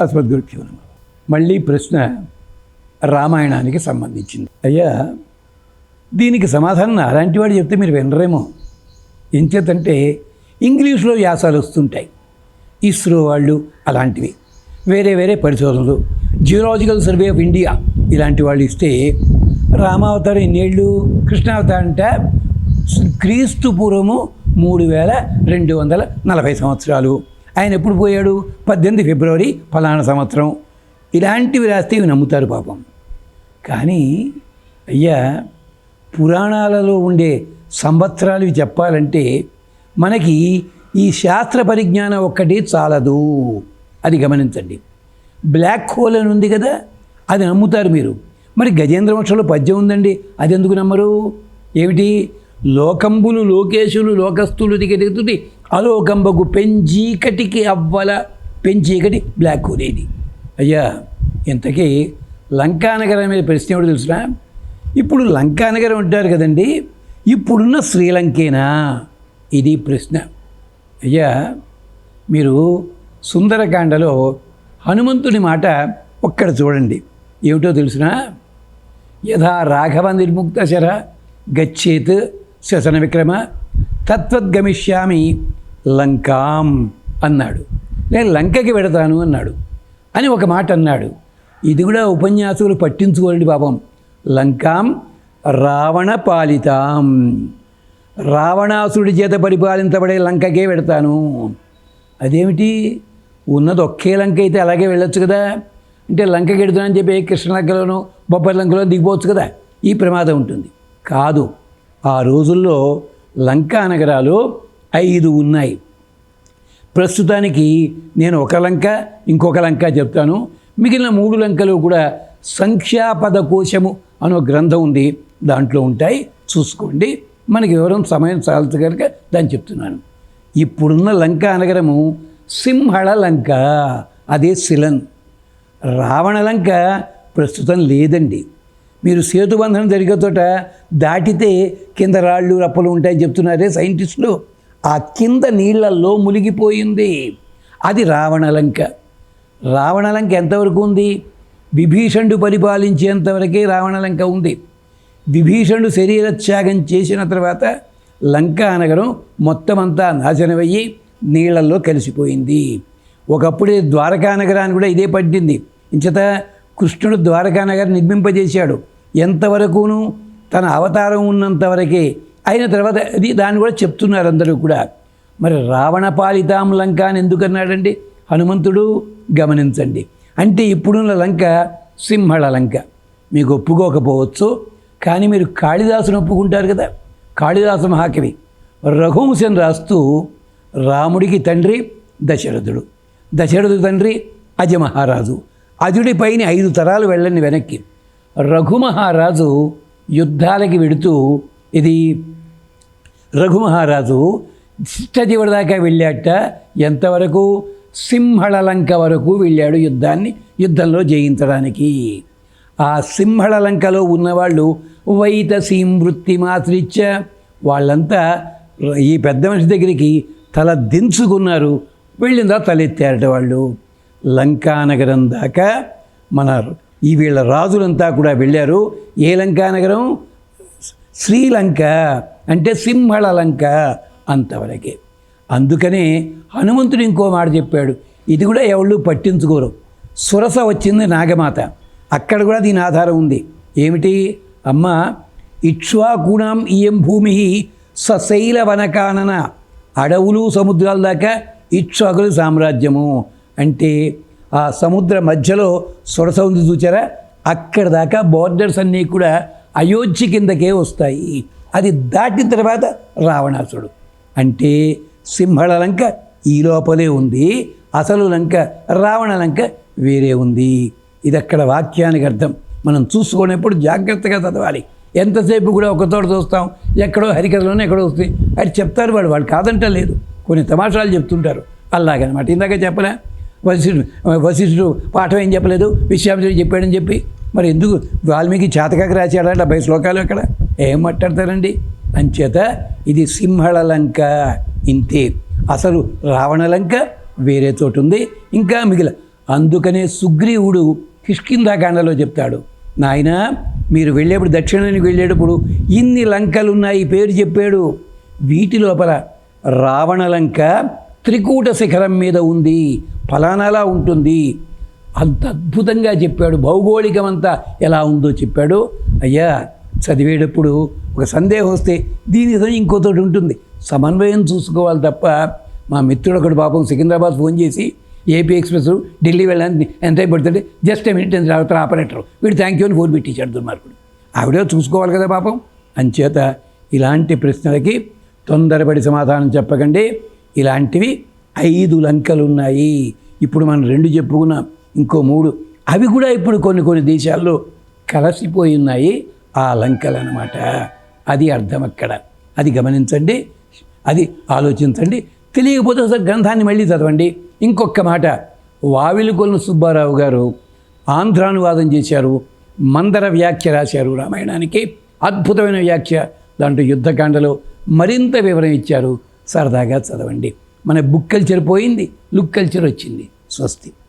అస్మద్గురుభ్యో నమ. మళ్ళీ ప్రశ్న రామాయణానికి సంబంధించింది. అయ్యా దీనికి సమాధానం అలాంటి వాడు చెప్తే మీరు వినరేమో. ఎంచేతంటే ఇంగ్లీష్లో వ్యాసాలు వస్తుంటాయి. ఇస్రో వాళ్ళు అలాంటివి. వేరే వేరే పరిశోధనలు. జియోలాజికల్ సర్వే ఆఫ్ ఇండియా ఇలాంటి వాళ్ళు ఇస్తే రామావతారం ఎన్నేళ్ళు కృష్ణావతారం అంటే క్రీస్తు పూర్వము మూడు వేల రెండు వందల నలభై సంవత్సరాలు. ఆయన ఎప్పుడు పోయాడు? పద్దెనిమిది ఫిబ్రవరి ఫలానా సంవత్సరం. ఇలాంటివి రాస్తే ఇవి నమ్ముతారు పాపం. కానీ అయ్యా పురాణాలలో ఉండే సంవత్సరాలు చెప్పాలంటే మనకి ఈ శాస్త్ర పరిజ్ఞానం ఒక్కటి చాలదు. అది గమనించండి. బ్లాక్ హోల్ అని ఉంది కదా అది నమ్ముతారు మీరు. మరి గజేంద్ర వంశంలో పద్యం ఉందండి అది ఎందుకు నమ్మరు? ఏమిటి? లోకంబులు లోకేశులు లోకస్తులు దిగదిగుతుంది అలోకంబకు పెంచీకటికి అవ్వల పెంచీకటి బ్లాక్ హోల్ ఇది. అయ్యా ఇంతకీ లంకానగరం మీద ప్రశ్న ఎవడు తెలుసునా ఇప్పుడు లంకానగరం ఉంటారు కదండి ఇప్పుడున్న శ్రీలంకేనా? ఇది ప్రశ్న. అయ్యా మీరు సుందరకాండలో హనుమంతుని మాట ఒక్కడ చూడండి. ఏమిటో తెలుసునా యథా రాఘవ నిర్ముక్త శర గచ్చేత్ శసన విక్రమ తత్వద్గమిష్యామి లంకాం అన్నాడు. నేను లంకకి వెడతాను అన్నాడు. అని ఒక మాట అన్నాడు. ఇది కూడా ఉపన్యాసులు పట్టించుకోండి పాపం. లంకాం రావణ పాలితాం. రావణాసుడి చేత పరిపాలించబడే లంకకే వెడతాను అదేమిటి? ఉన్నది ఒకే లంక అయితే అలాగే వెళ్ళొచ్చు కదా? అంటే లంకకి వెడుతున్నా అని చెప్పి కృష్ణలంకలోనూ బొబ్బరి లంకలో దిగిపోవచ్చు కదా? ఈ ప్రమాదం ఉంటుంది. కాదు. ఆ రోజుల్లో లంకా నగరాలు ఐదు ఉన్నాయి. ప్రస్తుతానికి నేను ఒక లంక ఇంకొక లంక చెప్తాను. మిగిలిన మూడు లంకలు కూడా సంఖ్యాపద కోశము అనే గ్రంథం ఉంది. దాంట్లో ఉంటాయి. చూసుకోండి. మనకి వివరం సమయం చాలదు కనుక దాన్ని చెప్తున్నాను. ఇప్పుడున్న లంక నగరము సింహళ లంక అదే శిలన్ రావణ లంక ప్రస్తుతం లేదండి. మీరు సేతుబంధనం జరిగే చోట దాటితే కింద రాళ్ళు రప్పలు ఉంటాయని చెప్తున్నారే సైంటిస్టులు. ఆ కింద నీళ్ళల్లో మునిగిపోయింది. అది రావణలంక రావణలంక ఎంతవరకు ఉంది? విభీషణుడు పరిపాలించేంతవరకే రావణలంక ఉంది. విభీషణుడు శరీర త్యాగం చేసిన తర్వాత లంకా నగరం మొత్తం అంతా నాశనమయ్యి నీళ్ళల్లో కలిసిపోయింది. ఒకప్పుడే ద్వారకా నగరాన్ని కూడా ఇదే పట్టింది. ఇంచత కృష్ణుడు ద్వారకా నగరం నిర్మింపజేశాడు. ఎంతవరకును తన అవతారం ఉన్నంతవరకే. అయిన తర్వాత అది దాన్ని కూడా చెప్తున్నారు అందరూ కూడా. మరి రావణ పాలితాం లంక అని ఎందుకన్నాడండి హనుమంతుడు గమనించండి. అంటే ఇప్పుడున్న లంక సింహళ లంక. మీకు ఒప్పుకోకపోవచ్చు కానీ మీరు కాళిదాసును ఒప్పుకుంటారు కదా? కాళిదాసు మహాకవి రఘువంశం రాస్తూ రాముడికి తండ్రి దశరథుడు. దశరథుడు తండ్రి అజమహారాజు. అజుడి పైన ఐదు తరాలు వెళ్ళండి వెనక్కి. రఘుమహారాజు యుద్ధాలకి వెడుతూ ఇది రఘుమహారాజు శిష్టజీవుడి దాకా వెళ్ళాట. ఎంతవరకు? సింహళలంక వరకు వెళ్ళాడు యుద్ధాన్ని యుద్ధంలో జయించడానికి. ఆ సింహళలంకలో ఉన్నవాళ్ళు వైతసీం వృత్తి మాత్రిచ్చ వాళ్ళంతా ఈ పెద్ద మనిషి దగ్గరికి తల దించుకున్నారు. వెళ్ళిందా తలెత్తారట వాళ్ళు. లంకానగరం దాకా మన ఈ వీళ్ళ రాజులంతా కూడా వెళ్ళారు. ఏ లంకానగరం శ్రీలంక. అంటే సింహళ లంక అంతవరకే. అందుకనే హనుమంతుడు ఇంకో మాట చెప్పాడు. ఇది కూడా ఎవళ్ళు పట్టించుకోరు. సురస వచ్చింది నాగమాత. అక్కడ కూడా దీని ఆధారం ఉంది. ఏమిటి? అమ్మ ఇక్ష్వాకూణాం ఇయం భూమి సశైల వనకానన. అడవులు సముద్రాల దాకా ఇక్ష్వాకుల సామ్రాజ్యము. అంటే ఆ సముద్ర మధ్యలో సొరస ఉంది చూచారా? అక్కడ దాకా బోర్డర్స్ అన్నీ కూడా అయోధ్య కిందకే వస్తాయి. అది దాటిన తర్వాత రావణాసుడు. అంటే సింహళ లంక ఈ లోపలే ఉంది. అసలు లంక రావణ లంక వేరే ఉంది. ఇది అక్కడ వాక్యానికి అర్థం. మనం చూసుకునేప్పుడు జాగ్రత్తగా చదవాలి. ఎంతసేపు కూడా ఒకతోట చూస్తాం. ఎక్కడో హరికథలోనే ఎక్కడో వస్తాయి. అది చెప్తారు వాడు వాళ్ళు కాదంట లేదు కొన్ని తమాషాలు చెప్తుంటారు. అలాగనమాట. ఇందాక చెప్పలే? వశిష్ఠుడు వశిష్ఠుడు పాఠం ఏం చెప్పలేదు? విశ్వామిత్రుడు చెప్పాడని చెప్పి. మరి ఎందుకు? వాల్మీకి చేతకాక రాశాడా డెబ్బై శ్లోకాలు అక్కడ. ఏం మాట్లాడతారండి? అంచేత ఇది సింహళ లంక. ఇంతే. అసలు రావణ లంక వేరే చోటు ఉంది ఇంకా మిగిలిన. అందుకనే సుగ్రీవుడు కిష్కిందాకాండలో చెప్తాడు. నాయన మీరు వెళ్ళేప్పుడు దక్షిణానికి వెళ్ళేటప్పుడు ఇన్ని లంకలు ఉన్నాయి పేరు చెప్పాడు. వీటి లోపల రావణ లంక త్రికూట శిఖరం మీద ఉంది. ఫలానాలా ఉంటుంది. అంత అద్భుతంగా చెప్పాడు. భౌగోళికం అంతా ఎలా ఉందో చెప్పాడు. అయ్యా చదివేటప్పుడు ఒక సందేహం వస్తే దీని ఇంకోతోటి ఉంటుంది. సమన్వయం చూసుకోవాలి తప్ప మా మిత్రుడు ఒకడు పాపం సికింద్రాబాద్ ఫోన్ చేసి ఏపీ ఎక్స్ప్రెస్ ఢిల్లీ వెళ్ళడానికి ఎంత పడుతుంది జస్ట్ మినిట్ ఎంత తర్వాత ఆపరేటర్. వీడు థ్యాంక్ యూ అని ఫోన్ పెట్టించాడు దుర్మార్గుడు. ఆవిడ చూసుకోవాలి కదా పాపం. అంచేత ఇలాంటి ప్రశ్నలకి తొందరపడి సమాధానం చెప్పకండి. ఇలాంటివి ఐదు లంకలు ఉన్నాయి ఇప్పుడు మనం రెండు చెప్పుకున్నాం ఇంకో మూడు. అవి కూడా ఇప్పుడు కొన్ని కొన్ని దేశాల్లో కలసిపోయి ఉన్నాయి. ఆ లంకలు అన్నమాట అది అర్థం అక్కడ. అది గమనించండి. అది ఆలోచించండి. తెలియకపోతే ఒకసారి గ్రంథాన్ని మళ్ళీ చదవండి. ఇంకొక మాట. వావిలికొలను సుబ్బారావు గారు ఆంధ్రానువాదం చేశారు. మందర వ్యాఖ్య రాశారు రామాయణానికి. అద్భుతమైన వ్యాఖ్య. దాంట్లో యుద్ధకాండలో మరింత వివరం ఇచ్చారు. సరదాగా చదవండి. మన బుక్ కల్చర్ పోయింది లుక్ కల్చర్ వచ్చింది స్వస్తి.